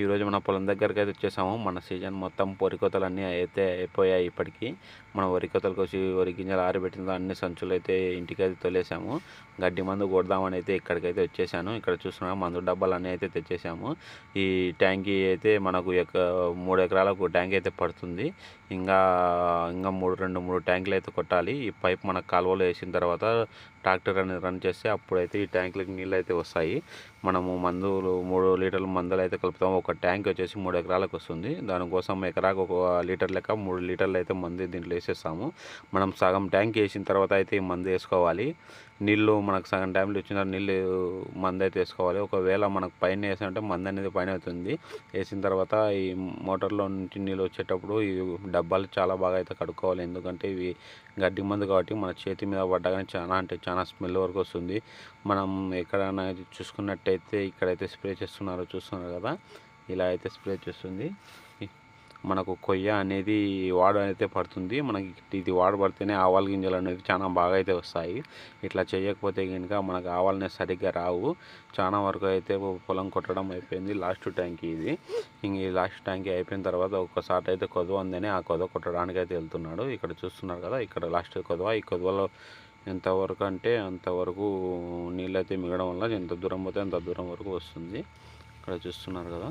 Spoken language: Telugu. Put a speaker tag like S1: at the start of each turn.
S1: ఈరోజు మన పొలం దగ్గరికి అయితే వచ్చేసాము. మన సీజన్ మొత్తం వరి అన్నీ అయితే అయిపోయాయి ఇప్పటికీ. మనం వరి కోతలకు వచ్చి వరి గింజలు ఆరబెట్టిన అన్ని సంచులు అయితే ఇంటికి అయితే తోలేసాము. గడ్డి మందు కొడదామని అయితే ఇక్కడికైతే వచ్చేసాను. ఇక్కడ చూస్తున్నాం మందు డబ్బాలు అన్నీ అయితే తెచ్చేసాము. ఈ ట్యాంకీ అయితే మనకు ఎక మూడు ఎకరాలకు ట్యాంక్ అయితే పడుతుంది. ఇంకా ఇంకా మూడు రెండు మూడు ట్యాంకులు అయితే కొట్టాలి. ఈ పైప్ మన కాలువలో వేసిన తర్వాత ట్రాక్టర్ అనేది రన్ చేస్తే అప్పుడైతే ఈ ట్యాంకులకు నీళ్ళు అయితే వస్తాయి. మనము మందులు మూడు లీటర్ల మందులు అయితే కలుపుతాము. ఒక ట్యాంక్ వచ్చేసి మూడు ఎకరాలకు వస్తుంది. దానికోసం ఎకరాకు ఒక లీటర్ లెక్క మూడు లీటర్లు అయితే మందు దీంట్లో వేసేస్తాము. మనం సగం ట్యాంక్ వేసిన తర్వాత అయితే ఈ మందు వేసుకోవాలి. నీళ్ళు మనకు సగం టైంలో వచ్చిన నీళ్ళు మందు అయితే వేసుకోవాలి. ఒకవేళ మనకు పైన వేసామంటే మందు అనేది పైన అవుతుంది. వేసిన తర్వాత ఈ మోటార్లో నుంచి నీళ్ళు వచ్చేటప్పుడు ఈ డబ్బాలు చాలా బాగా అయితే కడుక్కోవాలి. ఎందుకంటే ఇవి గడ్డి మందు కాబట్టి మన చేతి మీద పడ్డగానే చాలా అంటే చాలా స్మెల్ వరకు వస్తుంది. మనం ఎక్కడైనా చూసుకున్నట్టయితే ఇక్కడైతే స్ప్రే చేస్తున్నారో చూస్తున్నారు కదా. ఇలా అయితే స్ప్రే చేస్తుంది. మనకు కొయ్య అనేది వాడు అయితే పడుతుంది. మనకి ఇది వాడు పడితేనే ఆవాల గింజలు అనేవి చాలా బాగా అయితే వస్తాయి. ఇట్లా చేయకపోతే కనుక మనకు ఆవాలనే సరిగ్గా రావు. చాలా వరకు అయితే పొలం కొట్టడం అయిపోయింది. లాస్ట్ ట్యాంక్ ఇది. ఇంక ఈ లాస్ట్ ట్యాంక్ అయిపోయిన తర్వాత ఒక్కసారి అయితే కొదవ ఉందని ఆ కొదవ కొట్టడానికి అయితే వెళ్తున్నాడు. ఇక్కడ చూస్తున్నారు కదా ఇక్కడ లాస్ట్ కొదవ. ఈ కొదవలో ఎంతవరకు అంటే అంతవరకు నీళ్ళు అయితే మిగడం వల్ల ఎంత దూరం పోతే అంత దూరం వరకు వస్తుంది. ఇక్కడ చూస్తున్నారు కదా.